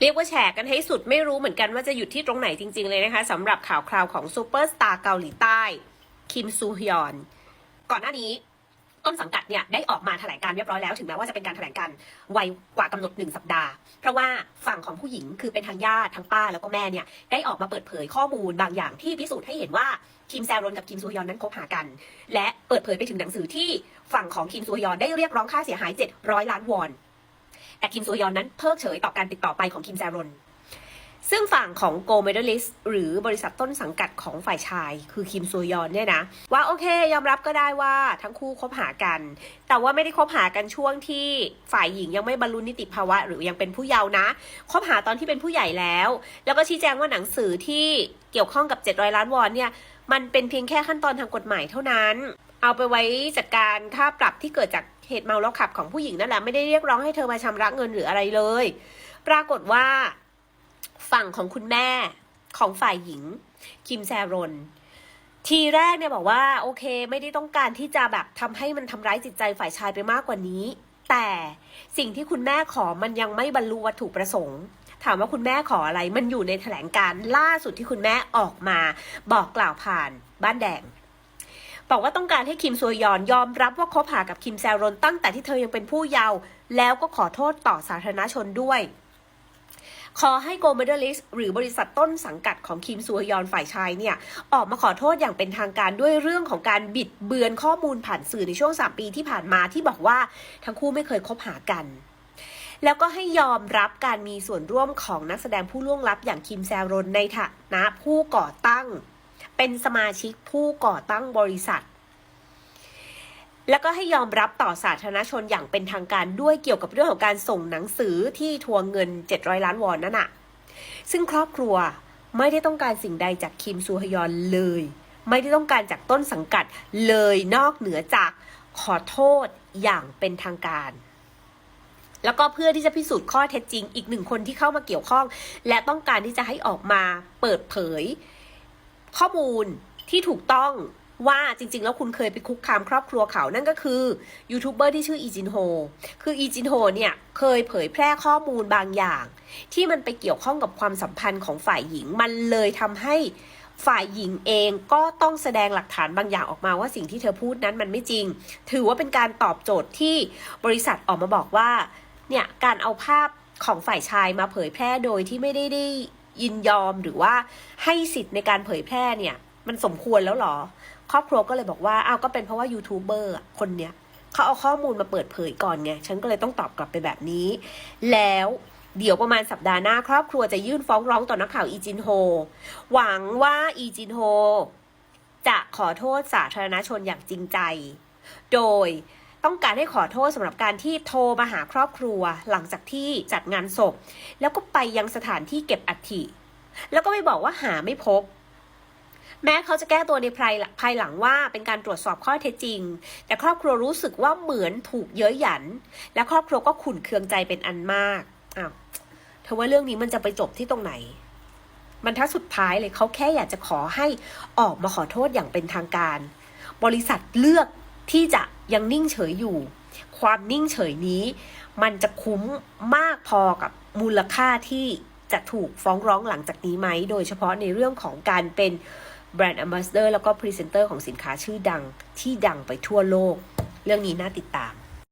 เรียกว่าแชร์กันให้สุดไม่รู้เหมือนกันว่าจะหยุดที่ตรงไหนจริง ๆ เลยนะคะสำหรับข่าวคราวของซูเปอร์สตาร์เกาหลีใต้ คิมซูฮยอน ก่อนหน้านี้ต้นสังกัดเนี่ยได้ออกมาแถลงการเรียบร้อยแล้วถึงแม้ว่าจะเป็นการแถลงการไวกว่ากำหนดหนึ่งสัปดาห์ เพราะว่าฝั่งของผู้หญิงคือเป็นทางญาติทางป้าแล้วก็แม่เนี่ยได้ออกมาเปิดเผยข้อมูลบางอย่างที่พิสูจน์ให้เห็นว่าคิมแซรอนกับคิมซูฮยอนนั้นคบหากัน และเปิดเผยไปถึงหนังสือที่ฝั่งของคิมซูฮยอนได้เรียกร้องค่าเสียหาย 700 ล้านวอน แต่คิมซูยอนนั้นเพิกเฉยต่อการติดต่อไปของคิมแซรอนซึ่งฝั่งของ Go Medalist หรือบริษัทต้นสังกัดของฝ่ายชาย คือคิมซูยอนเนี่ยนะ ว่าโอเคยอมรับก็ได้ว่าทั้งคู่คบหากัน แต่ว่าไม่ได้คบหากันช่วงที่ฝ่ายหญิงยังไม่บรรลุนิติภาวะ หรือยังเป็นผู้เยาว์นะคบหาตอนที่เป็นผู้ใหญ่แล้ว แล้วก็ชี้แจงว่าหนังสือที่เกี่ยวข้องกับ 700 ล้านวอนเนี่ยมันเป็นเพียงแค่ขั้นตอนทางกฎหมายเท่านั้น เอาไปไว้จัดการค่าปรับที่เกิดจาก เหตุเมาแล้วขับของผู้หญิงนั่นแหละไม่ได้เรียกร้องให้เธอมาชำระเงินหรืออะไรเลย ปรากฏว่า ฝั่งของคุณแม่ของฝ่ายหญิง คิมแซรอนทีแรกเนี่ยบอกว่า โอเค ไม่ได้ต้องการที่จะแบบทำให้มันทำร้ายจิตใจฝ่ายชายไปมากกว่านี้ แต่สิ่งที่คุณแม่ขอมันยังไม่บรรลุวัตถุประสงค์ ถามว่าคุณแม่ขออะไร มันอยู่ในแถลงการล่าสุดที่คุณแม่ออกมา บอกกล่าวผ่านบ้านแดง บอกว่าต้องการให้คิมซวยอนยอมรับว่าคบหากับคิมแซรอนตั้งแต่ที่เธอยังเป็นผู้เยาว์แล้วก็ขอโทษต่อสาธารณชนด้วย ขอให้โกลเมเดลิสหรือบริษัทต้นสังกัดของคิมซูฮยอนฝ่ายชายเนี่ย ออกมาขอโทษอย่างเป็นทางการด้วยเรื่องของการบิดเบือนข้อมูลผ่านสื่อในช่วง 3 ปีที่ผ่านมาที่บอกว่าทั้งคู่ไม่เคยคบหากันแล้วก็ให้ยอมรับการมีส่วนร่วมของนักแสดงผู้ล่วงลับอย่างคิมแซรอนในฐานะผู้ก่อตั้ง เป็นสมาชิกผู้ก่อตั้งบริษัท แล้วก็ให้ยอมรับต่อสาธารณชนอย่างเป็นทางการด้วยเกี่ยวกับเรื่องของการส่งหนังสือที่ทวงเงิน 700 ล้านวอนนั่นน่ะ ซึ่งครอบครัวไม่ได้ต้องการสิ่งใดจากคิมซูฮยอนเลย ไม่ได้ต้องการจากต้นสังกัดเลยนอกเหนือจากขอโทษอย่างเป็นทางการ แล้วก็เพื่อที่จะพิสูจน์ข้อเท็จจริง อีกหนึ่งคนที่เข้ามาเกี่ยวข้อง และต้องการที่จะให้ออกมาเปิดเผย ข้อมูลที่ถูกต้องว่าจริง ๆ แล้วคุณเคยไปคุกคามครอบครัวเขานั่นก็คือยูทูบเบอร์ที่ชื่ออีจินโฮ คืออีจินโฮเนี่ยเคยเผยแพร่ข้อมูลบางอย่าง ที่มันไปเกี่ยวข้องกับความสัมพันธ์ของฝ่ายหญิงมันเลยทำให้ฝ่ายหญิงเองก็ต้องแสดงหลักฐานบางอย่างออกมาว่าสิ่งที่เธอพูดนั้นมันไม่จริง ถือว่าเป็นการตอบโจทย์ที่บริษัทออกมาบอกว่าเนี่ยการเอาภาพของฝ่ายชายมาเผยแพร่โดยที่ไม่ได้ได้ ยินยอมหรือว่าให้สิทธิ์ในการเผยแพร่เนี่ย มันสมควรแล้วหรอ ครอบครัวก็เลยบอกว่าอ้าวก็เป็นเพราะว่ายูทูบเบอร์คนเนี้ยเขาเอาข้อมูลมาเปิดเผยก่อนไงฉันก็เลยต้องตอบกลับไปแบบนี้ แล้วเดี๋ยวประมาณสัปดาห์หน้าครอบครัวจะยื่นฟ้องร้องต่อนักข่าวอีจินโฮ หวังว่าอีจินโฮ จะขอโทษสาธารณชนอย่างจริงใจ โดย ต้องการให้ขอโทษสำหรับการที่โทรมาหาครอบครัว หลังจากที่จัดงานศพ แล้วก็ไปยังสถานที่เก็บอัฐิ แล้วก็ไปบอกว่าหาไม่พบ แม้เขาจะแก้ตัวในภายหลังภายหลังว่าเป็นการตรวจสอบข้อเท็จจริง แต่ครอบครัวรู้สึกว่าเหมือนถูกเย้ยหยัน และครอบครัวก็ขุ่นเคืองใจเป็นอันมากอ้าวเธอว่าเรื่องนี้มันจะไปจบที่ตรงไหนมันท้าสุดท้ายเลยเขาแค่อยากจะขอให้ออกมาขอโทษอย่างเป็นทางการ บริษัทเลือก ที่จะยังนิ่งเฉยอยู่ ความนิ่งเฉยนี้ มันจะคุ้มมากพอกับมูลค่าที่จะถูกฟ้องร้องหลังจากนี้ไหม โดยเฉพาะในเรื่องของการเป็นแบรนด์อัมบาสเดอร์แล้วก็พรีเซนเตอร์ของสินค้าชื่อดังที่ดังไปทั่วโลก เรื่องนี้น่าติดตาม